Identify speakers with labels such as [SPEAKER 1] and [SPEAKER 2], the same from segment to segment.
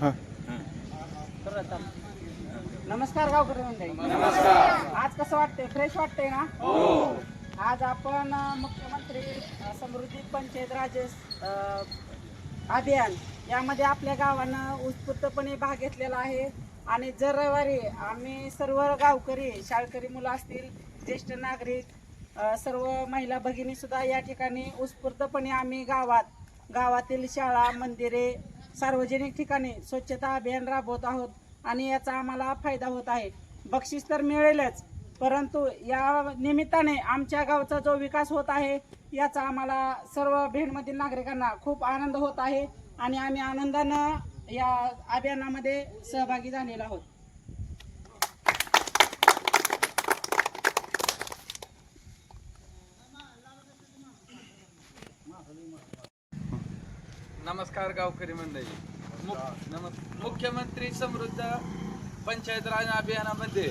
[SPEAKER 1] हां.
[SPEAKER 2] नमस्कार गावकरी मंडळी. आज कसं वाटतंय? फ्रेश वाटतंय ना? आज आपण अ, मुख्यमंत्री अ, समृद्धी पंचायत राज अ, अभियान यामध्ये आपल्या गावानं उत्स्फूर्तपणे भाग घेतलेला आहे. आणि जर रविवारी आम्ही सर्व गावकरी शाळकरी मुलं असतील ज्येष्ठ नागरिक अ, सर्व महिला भगिनी सुद्धा या ठिकाणी उत्स्फूर्तपणे आम्ही गावात गावातील शाळा मंदिरे सार्वजनिक ठिकाणी स्वच्छता अभियान राबवत आहोत आणि याचा आम्हाला फायदा होत आहे. बक्षीस तर मिळेलच परंतु या निमित्ताने आमच्या गावचा जो विकास होत आहे याचा आम्हाला सर्व भेडमधील नागरिकांना खूप आनंद होत आहे आणि आम्ही आनंदानं या अभियानामध्ये सहभागी झालेलो आहोत.
[SPEAKER 3] नमस्कार गावकरी मंडळी. नमस् मुख्यमंत्री समृद्ध पंचायत राज अभियानामध्ये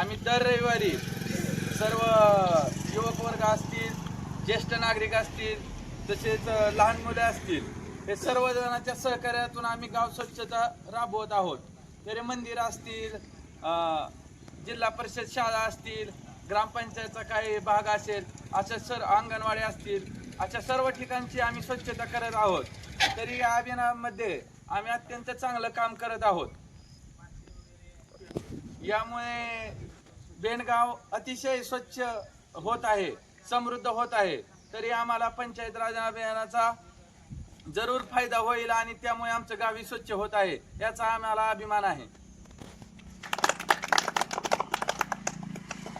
[SPEAKER 3] आम्ही दर रविवारी सर्व युवक वर्ग असतील ज्येष्ठ नागरिक असतील तसेच लहान मुले असतील हे सर्व जणांच्या सहकार्यातून आम्ही गाव स्वच्छता राबवत आहोत. तरी मंदिर असतील जिल्हा परिषद शाळा असतील ग्रामपंचायतचा काही भाग असेल अशा सर अंगणवाडी असतील अशा सर्व ठिकाणची आम्ही स्वच्छता करत आहोत. तरी या अभियानामध्ये आम्ही अत्यंत चांगलं काम करत आहोत. यामुळे बेणगाव अतिशय स्वच्छ होत आहे समृद्ध होत आहे. तरी आम्हाला पंचायत राज अभियानाचा जरूर फायदा होईल आणि त्यामुळे आमचं गावी स्वच्छ होत आहे याचा आम्हाला अभिमान आहे.